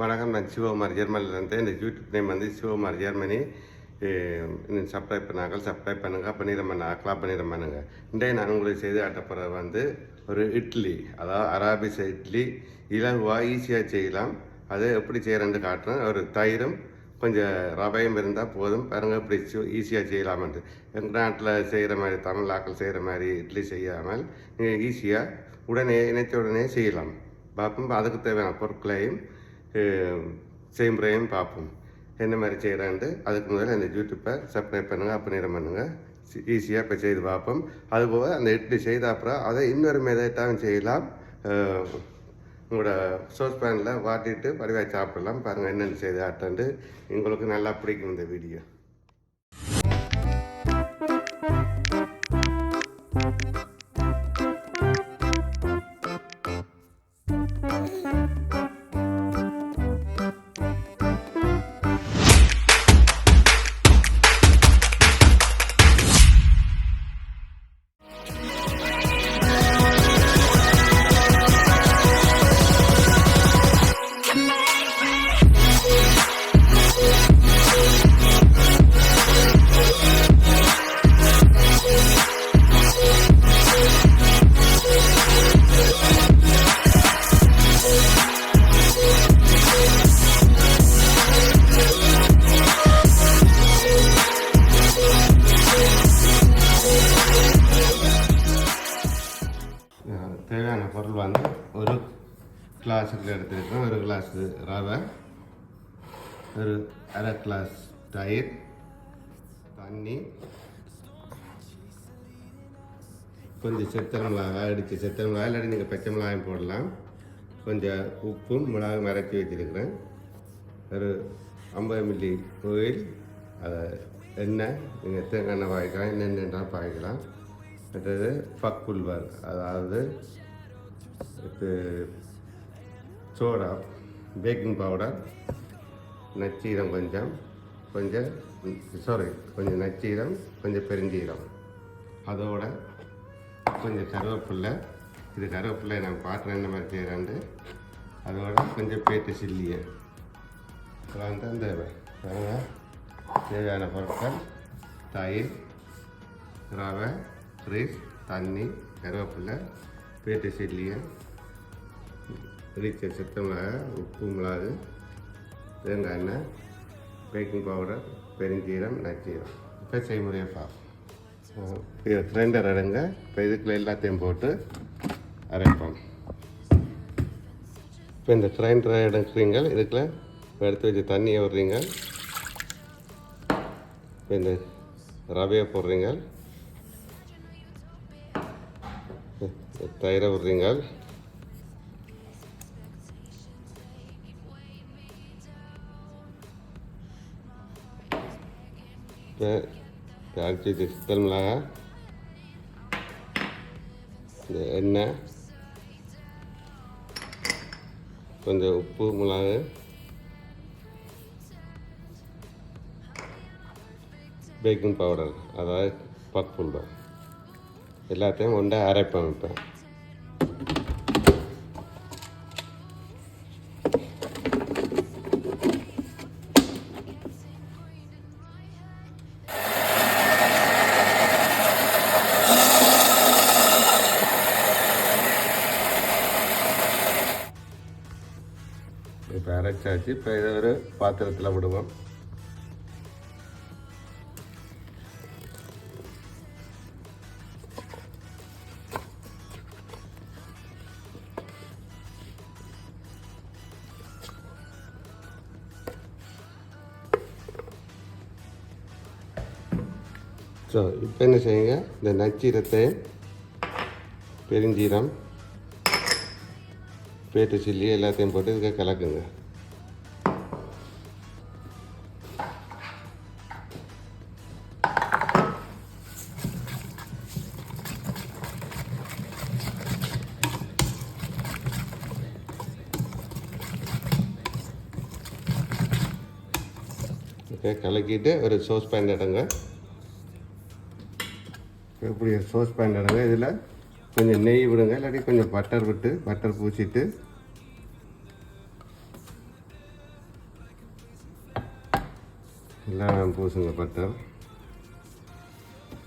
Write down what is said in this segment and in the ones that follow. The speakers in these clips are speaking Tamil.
வணக்கம். நான் சிவகுமார் ஜெர்மனிலேருந்து இந்த யூடியூப் நேம் வந்து சிவகுமார் ஜெர்மனி. சப்ஸ்கிரைப் பண்ணாங்க. சப்ஸ்கிரைப் பண்ணுங்க பண்ணிடம் பண்ண கிளாப் பண்ணிட பண்ணுங்க இன்றைய நான் உங்களுக்கு செய்து காட்டப்படுறது வந்து ஒரு இட்லி. அதாவது அராபிஸ் இட்லி. இலகுவாக ஈஸியாக செய்யலாம். அது எப்படி செய்கிறேன்னு காட்டுறேன். ஒரு தயிரும் கொஞ்சம் ரவையும் இருந்தால் போதும். பாருங்க இப்படி ஈஸியாக செய்யலாமென்று எங்கள் நாட்டில் செய்கிற மாதிரி தமிழ் ஆக்கள் செய்கிற மாதிரி இட்லி செய்யாமல் நீங்கள் ஈஸியாக உடனே இணைத்த உடனே செய்யலாம். பார்ப்போம். அதுக்கு தேவையான பொருட்களையும் செய்முறையும் பார்ப்போம் என்ன மாதிரி செய்கிறான்ட்டு அதுக்கு முதல்ல அந்த யூடியூப்பை சப்ஸ்கிரைப் பண்ணுங்கள் அப்போ பண்ணுங்கள் ஈஸியாக இப்போ செய்து பார்ப்போம் அதுபோக அந்த இட்லி செய்த அப்புறம் அதை இன்னொரு மெதட்டாகவும் செய்யலாம். உங்களோட சோஸ் பேனில் வாட்டிட்டு பரிவாய் சாப்பிடலாம். பாருங்கள் என்னென்ன செய்து ஆட்டண்டு உங்களுக்கு நல்லா பிடிக்கும் இந்த வீடியோ கிளாஸுக்கு எடுத்துருக்கோம் ஒரு கிளாஸ் ரவை ஒரு அரை கிளாஸ் தயிர் தண்ணி கொஞ்சம் செத்தல் மிளகாய் அடித்து செத்தல் மிளகாய் இல்லாட்டி நீங்கள் பச்சை மிளகாயும் போடலாம். கொஞ்சம் உப்பும் மிளகாயும் மறைச்சி வச்சுருக்கிறேன். ஒரு ஐம்பது மில்லி கோயில் அதை எண்ணெய் நீங்கள் தேங்காய் எண்ணெய் பாய்க்கலாம் என்னென்ன பாய்க்கலாம். மற்றது பக்குல்வர் அதாவது இப்போ சோடா பேக்கிங் பவுடர் நச்சீரம் கொஞ்சம் கொஞ்சம் சாரி கொஞ்சம் நச்சீரம் கொஞ்சம் பெருஞ்சீரம். அதோட கொஞ்சம் கருவேப்பில்லை. இது கருவேப்பில்லை நான் பார்க்குறேன் இந்த மாதிரி செய்கிறேன்ட்டு அதோட கொஞ்சம் பேட்டு சில்லியை இதெல்லாம் தான் தேவை தேவையான பொருட்கள் தயிர் ரவை ரைஸ் தண்ணி கருவேப்பில்லை பேட்டு சில்லியை இடிச்ச சித்த மிளகாய் உப்பு மிளகு தேங்காய் எண்ணெய் பேக்கிங் பவுடர் பெருஞ்சீரம் நச்சீரம். இப்போ செய்முறையை பார்ப்போம். இது கிரைண்டர் அடங்க இப்போ இதுக்குள்ள எல்லாத்தையும் போட்டு அரைப்போம். இப்போ இந்த கிரைண்டரை எடுக்கிறீங்க இதுக்குள்ள எடுத்து வச்சு தண்ணியை விடுறீங்க இப்போ இந்த ரவையை போடுறீங்க தயிரை விடுறீங்க இப்போ சித்தல் மிளகாய் இந்த எண்ணெய். கொஞ்சம் உப்பு மிளகு. பேக்கிங் பவுடர் அதாவது பக் எல்லாத்தையும் ஒன்றா அரைப்பேன் இப்போ. அரைச்சாச்சு இப்போ இதை ஒரு பாத்திரத்தில் விடுவோம். ஸோ இப்போ என்ன செய்யுங்க? இந்த நச்சீரத்தை பெருஞ்சீரம் பேட்டு சில்லி எல்லாத்தையும் போட்டு இதுக்கு கலக்குங்க. ஓகே கலக்கிட்டு ஒரு சோஸ் பேன் இடங்க இப்படி சோஸ் பேன் இடங்க இதில் கொஞ்சம் நெய் விடுங்க. இல்லாட்டி கொஞ்சம் பட்டர் விட்டு பட்டர் பூசிட்டு. எல்லாம் பூசுங்க பட்டர்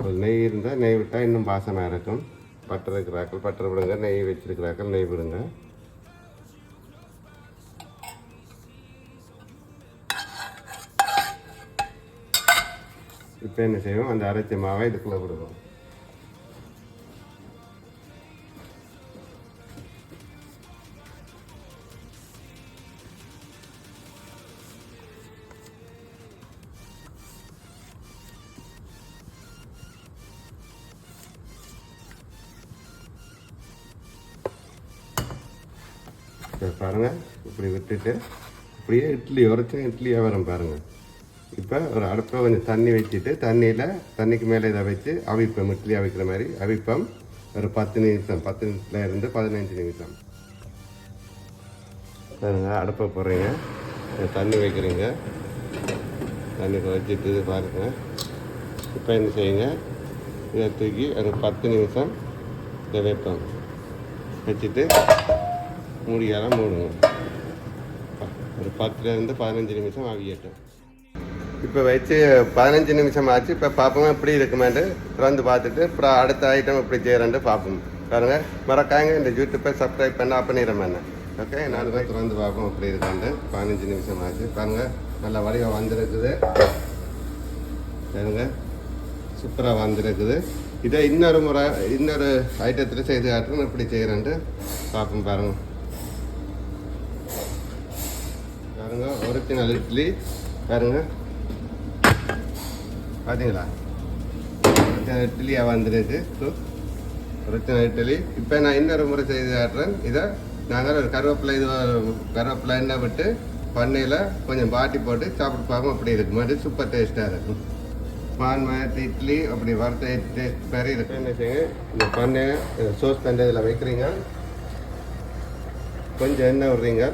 ஒரு நெய் இருந்தால் நெய் விட்டால் இன்னும் பாசமாக இருக்கும். பட்டர் இருக்கிறாக்கள் பட்டர் விடுங்க. நெய் வச்சுருக்கிறாக்கள் நெய் விடுங்க. இப்போ என்ன செய்வோம்? அந்த அரைச்ச மாவை இதுக்குள்ளே விடுவோம் சரி பாருங்க. இப்படி விட்டுட்டு இப்படியே இட்லி உரைச்சா இட்லியாக வரும் பாருங்க. இப்போ ஒரு அடுப்பில் கொஞ்சம் தண்ணி வச்சுட்டு தண்ணியில் தண்ணிக்கு மேலே இதை வச்சு அவிப்பம் இட்லி அவிக்கிற மாதிரி. அவிப்பம். ஒரு பத்து நிமிஷம் பத்து நிமிஷத்துல இருந்து பதினஞ்சு நிமிஷம். பாருங்க அடுப்பை போடுறீங்க. தண்ணி வைக்கிறீங்க. தண்ணி வச்சுட்டு பாருங்கள் இப்போ என்ன செய்யுங்க? இதை தூக்கி ஒரு பத்து நிமிஷம் இதை வைப்போம். வச்சுட்டு மூடியாலாம் மூடுங்க. ஒரு பத்துலேருந்து பதினஞ்சு நிமிஷம் ஆகியட்டும் இப்போ வச்சு பதினஞ்சு நிமிஷம் ஆச்சு. இப்போ பார்ப்போம் எப்படி இருக்குமான்ட்டு திறந்து பார்த்துட்டு அப்புறம் அடுத்த ஐட்டம் எப்படி செய்கிறேன்ட்டு பார்ப்போம் பாருங்க மறக்காங்க இந்த யூடியூப்பை சப்ஸ்கிரைப் பண்ண பண்ணிடுறேன் ஓகே நாலு பேர் திறந்து பார்ப்போம் எப்படி இருக்கான்ட்டு. பதினஞ்சு நிமிஷம் ஆச்சு. பாருங்கள் நல்ல வடிவம் வந்துருக்குது. பாருங்க சூப்பராக வந்துருக்குது. இதை இன்னொரு முறை இன்னொரு ஐட்டத்தில் செய்து காட்டுறேன் எப்படி செய்கிறேன்ட்டு பார்ப்போம் பாருங்கள் பாருங்கள் ஒரிஜினல் இட்லி. பாருங்கள் பார்த்தீங்களா பிரச்சனை இட்லியாக வந்துடுது ஸோ பிரச்சனை இட்லி இப்போ நான் இன்னொரு முறை செய்து காட்டுறேன். இதை நாங்கள் ஒரு கருவேப்பிலை இது கருவேப்பிலை எண்ணெய் விட்டு பண்ணையில் கொஞ்சம் பாட்டி போட்டு சாப்பிட்டு பார்ப்போம் அப்படி இருக்கு மாதிரி சூப்பர் டேஸ்ட்டாக இருக்கும். பான் மாதிரி இட்லி அப்படி வறுத்த டேஸ்ட் மாதிரி இருக்கும் என்ன செய்யுங்க? இந்த பண்ணையை சோஸ் பண்ண இதில் வைக்கிறீங்க. கொஞ்சம் எண்ணெய் விடுறீங்க.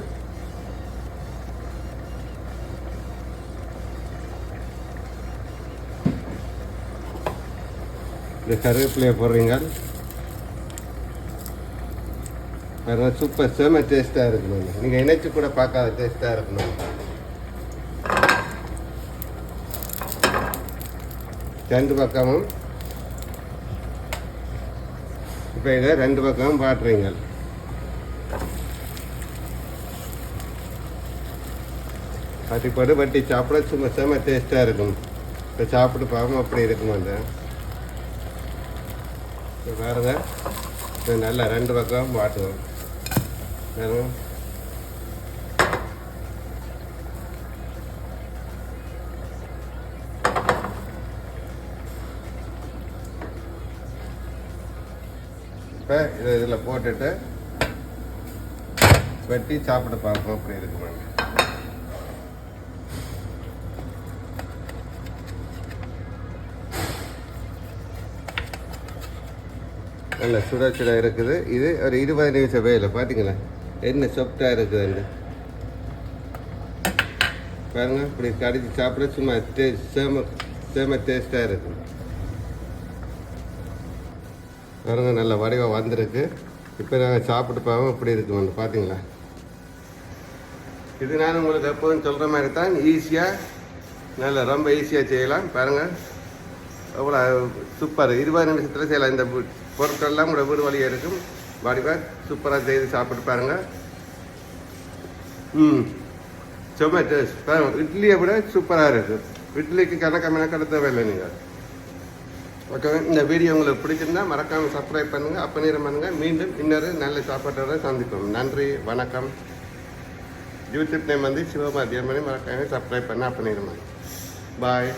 இந்த கருவேப்பிலையை போடுறீங்க பாருங்கள் சூப்பர் செம டேஸ்ட்டாக இருக்கணும் நீங்கள் இணைச்சு கூட பார்க்காத டேஸ்ட்டாக இருக்கணும் ரெண்டு பக்கமும் இப்போ இதை ரெண்டு பக்கமும் பாட்டுறீங்க பட்டி போட்டு வட்டி சாப்பிட சும்மா செம டேஸ்ட்டாக இருக்கும் இப்போ சாப்பிட்டு பார்ப்போம் அப்படி இருக்குமா அந்த இப்போ பாருங்க இது நல்லா ரெண்டு பக்கம் வாட்டுவோம். பாருங்க இப்போ இதை இதில் போட்டுட்டு வெட்டி சாப்பிட்டு பார்ப்போம். அப்படி இருக்குமாங்க நல்ல சுட சுட இருக்குது. இது ஒரு இருபது நிமிஷம் வேலை. பார்த்தீங்களா என்ன சொப்டாக இருக்குதுண்டு பாருங்க இப்படி கடிச்சு சாப்பிட சும்மா டேஸ்ட் சேம சேம டேஸ்ட்டாக இருக்குது. பாருங்க நல்ல வடிவம் வந்திருக்கு. இப்போ நாங்கள் சாப்பிட்டு போவோம் இப்படி இருக்குமெண்டு பார்த்தீங்களா இது நான் உங்களுக்கு எப்போதும் சொல்கிற மாதிரி தான். ஈஸியாக நல்ல ரொம்ப ஈஸியாக செய்யலாம். பாருங்கள் அவ்வளோ சூப்பர் இருபது நிமிஷத்தில் செய்யலாம் இந்த பொருட்கள்லாம் கூட வீடு வழியாக இருக்கும். வடிவாக சூப்பராக செய்து சாப்பிட்டு பாருங்கள் ம். சும்மா டேஸ்ட் இட்லியை விட சூப்பராக இருக்குது இட்லிக்கு கணக்க மெனக்கட தேவையில்லை நீங்கள் ஓகே இந்த வீடியோ உங்களுக்கு பிடிச்சிருந்தா மறக்காமல் சப்ஸ்கிரைப் பண்ணுங்கள் அப்போ நேரம் பண்ணுங்கள் மீண்டும் இன்னொரு நல்ல சாப்பாட்டோட சந்திப்போம். நன்றி வணக்கம். யூடியூப் நேம் வந்து சிவபாத்தியம் பண்ணி மறக்காம சப்ஸ்கிரைப் பண்ண அப்போ நேரம் பாய்